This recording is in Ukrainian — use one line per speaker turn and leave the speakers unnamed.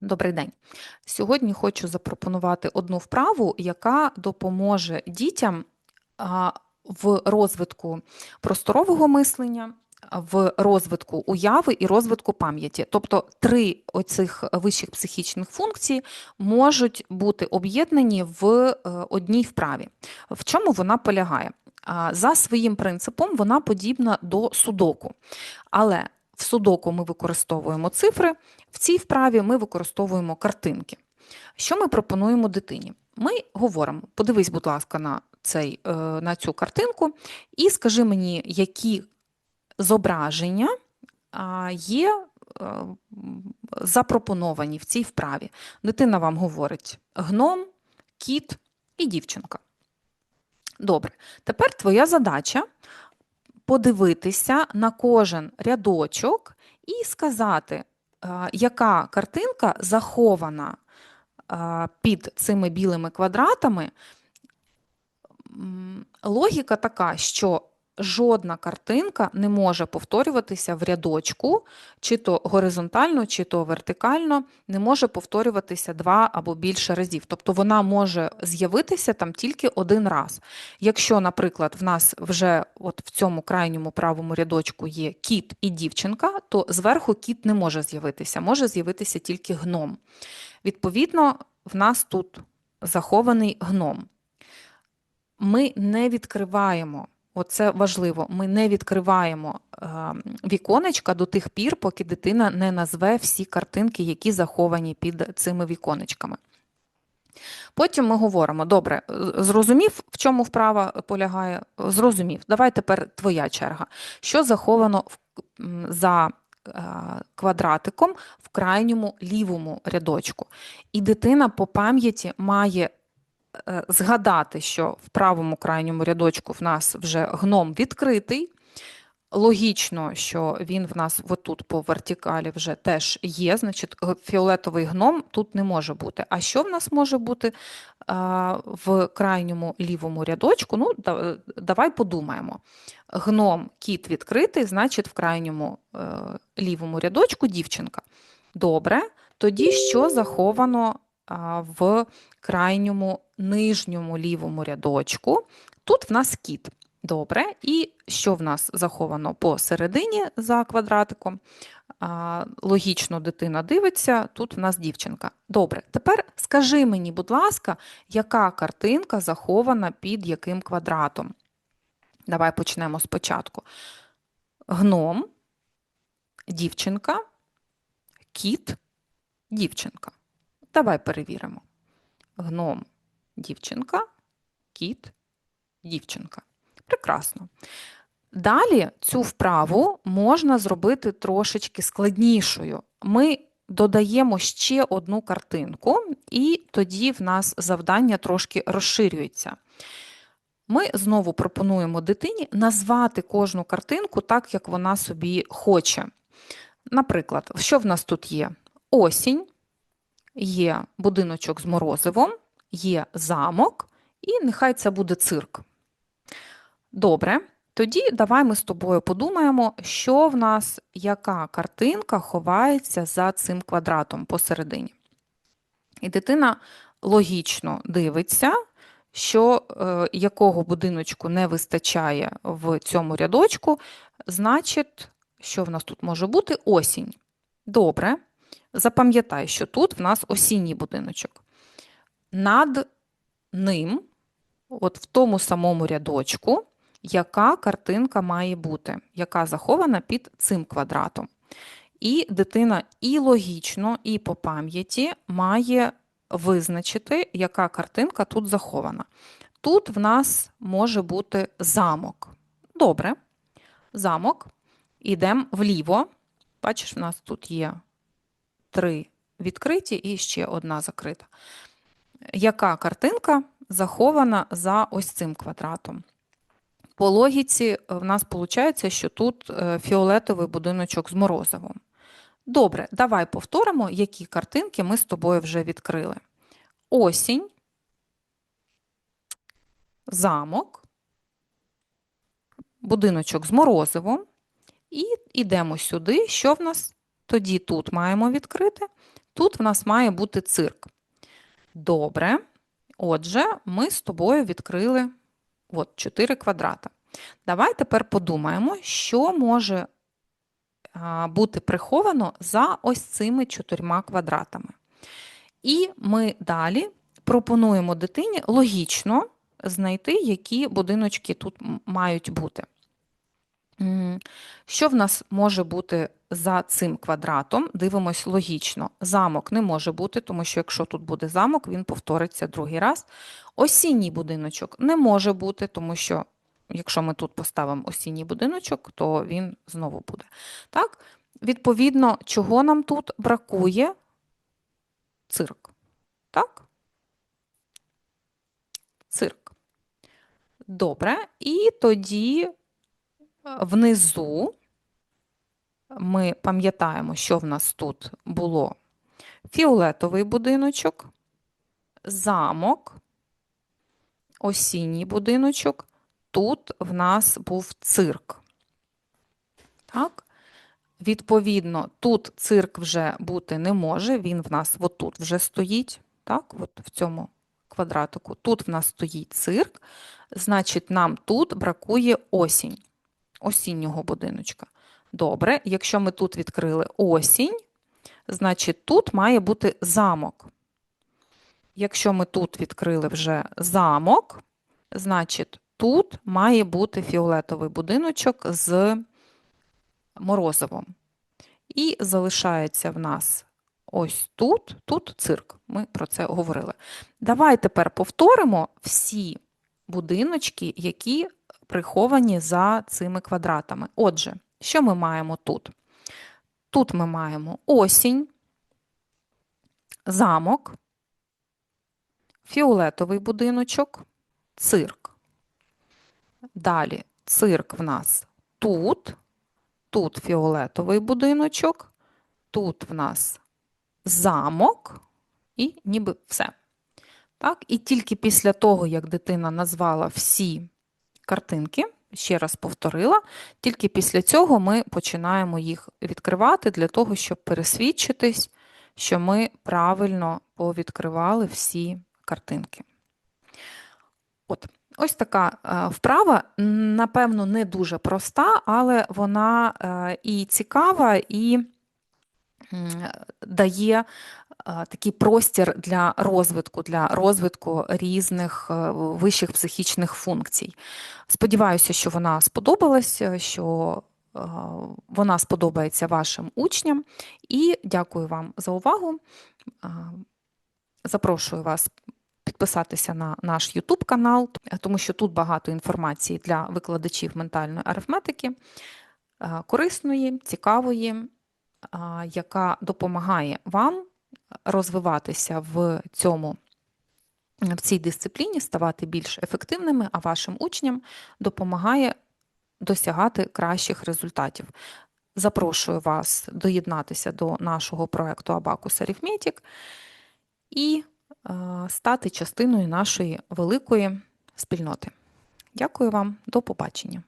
Добрий день. Сьогодні хочу запропонувати одну вправу, яка допоможе дітям в розвитку просторового мислення, в розвитку уяви і розвитку пам'яті. Тобто три оцих вищих психічних функцій можуть бути об'єднані в е, одній вправі. В чому вона полягає? За своїм принципом вона подібна до судоку. Але в судоку ми використовуємо цифри, в цій вправі ми використовуємо картинки. Що ми пропонуємо дитині? Ми говоримо: подивись, будь ласка, на, цей, е, на цю картинку, і скажи мені, які зображення є е, запропоновані в цій вправі. Дитина вам говорить гном, кіт і дівчинка. Добре, тепер твоя задача подивитися на кожен рядочок і сказати, е, яка картинка захована е, під цими білими квадратами. Логіка така, що жодна картинка не може повторюватися в рядочку, чи то горизонтально, чи то вертикально, не може повторюватися два або більше разів. Тобто вона може з'явитися там тільки один раз. Якщо, наприклад, в нас вже от в цьому крайньому правому рядочку є кіт і дівчинка, то зверху кіт не може з'явитися, може з'явитися тільки гном. Відповідно, в нас тут захований гном. Ми не відкриваємо. Оце важливо. Ми не відкриваємо е, віконечка до тих пір, поки дитина не назве всі картинки, які заховані під цими віконечками. Потім ми говоримо: добре, е, зрозумів, в чому вправа полягає? Зрозумів. Давай тепер твоя черга. Що заховано за е, квадратиком в крайньому лівому рядочку? І дитина по пам'яті має згадати, що в правому крайньому рядочку в нас вже гном відкритий. Логічно, що він в нас отут по вертикалі вже теж є, значить, фіолетовий гном тут не може бути. А що в нас може бути а, в крайньому лівому рядочку? Ну, да- давай подумаємо. Гном, кіт відкритий, значить, в крайньому е, лівому рядочку дівчинка. Добре, тоді що заховано в крайньому нижньому лівому рядочку? Тут в нас кіт. Добре, і що в нас заховано посередині за квадратиком? Логічно дитина дивиться, тут в нас дівчинка. Добре, тепер скажи мені, будь ласка, яка картинка захована під яким квадратом? Давай почнемо спочатку. Гном, дівчинка, кіт, дівчинка. Давай перевіримо. Гном, дівчинка, кіт, дівчинка. Прекрасно. Далі цю вправу можна зробити трошечки складнішою. Ми додаємо ще одну картинку, і тоді в нас завдання трошки розширюється. Ми знову пропонуємо дитині назвати кожну картинку так, як вона собі хоче. Наприклад, що в нас тут є? Осінь, є будиночок з морозивом, є замок, і нехай це буде цирк. Добре, тоді давай ми з тобою подумаємо, що в нас, яка картинка ховається за цим квадратом посередині. І дитина логічно дивиться, що е, якого будиночку не вистачає в цьому рядочку, значить, що в нас тут може бути? Осінь. Добре, запам'ятай, що тут в нас осінній будиночок. Над ним, от в тому самому рядочку, яка картинка має бути, яка захована під цим квадратом. І дитина і логічно, і по пам'яті має визначити, яка картинка тут захована. Тут в нас може бути замок. Добре, замок. Ідемо вліво. Бачиш, в нас тут є три відкриті і ще одна закрита. Яка картинка захована за ось цим квадратом? По логіці е, в нас виходить, що тут е, фіолетовий будиночок з морозивом. Добре, давай повторимо, які картинки ми з тобою вже відкрили. Осінь, замок, будиночок з морозивом. І йдемо сюди. Що в нас? Тоді тут маємо відкрити, тут в нас має бути цирк. Добре. Отже, ми з тобою відкрили от, 4 квадрата. Давай тепер подумаємо, що може бути приховано за ось цими чотирма квадратами. І ми далі пропонуємо дитині логічно знайти, які будиночки тут мають бути. Що в нас може бути за цим квадратом? Дивимось логічно. Замок не може бути, тому що якщо тут буде замок, він повториться другий раз. Осінній будиночок не може бути, тому що якщо ми тут поставимо осінній будиночок, то він знову буде. Так? Відповідно, чого нам тут бракує? Цирк. Так? Цирк. Добре. І тоді внизу ми пам'ятаємо, що в нас тут було фіолетовий будиночок, замок, осінній будиночок. Тут в нас був цирк. Так? Відповідно, тут цирк вже бути не може, він в нас отут вже стоїть, так, от в цьому квадратику. Тут в нас стоїть цирк, значить, нам тут бракує осінь, осіннього будиночка. Добре, якщо ми тут відкрили осінь, значить тут має бути замок. Якщо ми тут відкрили вже замок, значить тут має бути фіолетовий будиночок з морозивом. І залишається в нас ось тут, тут цирк. Ми про це говорили. Давай тепер повторимо всі будиночки, які приховані за цими квадратами. Отже, що ми маємо тут? Тут ми маємо осінь, замок, фіолетовий будиночок, цирк. Далі цирк в нас тут, тут фіолетовий будиночок, тут в нас замок і ніби все. Так? І тільки після того, як дитина назвала всі картинки, ще раз повторила, тільки після цього ми починаємо їх відкривати для того, щоб пересвідчитись, що ми правильно повідкривали всі картинки. От, ось така е, вправа, напевно, не дуже проста, але вона е, і цікава, і дає такий простір для розвитку, для розвитку різних е, вищих психічних функцій. Сподіваюся, що вона сподобалась, що е, вона сподобається вашим учням. І дякую вам за увагу. Е, Запрошую вас підписатися на наш YouTube канал, тому що тут багато інформації для викладачів ментальної арифметики, е, корисної, цікавої, е, яка допомагає вам розвиватися в цьому. В цій дисципліні ставати більш ефективними, а вашим учням допомагає досягати кращих результатів. Запрошую вас доєднатися до нашого проекту Abacus Arithmetic і е, стати частиною нашої великої спільноти. Дякую вам, до побачення.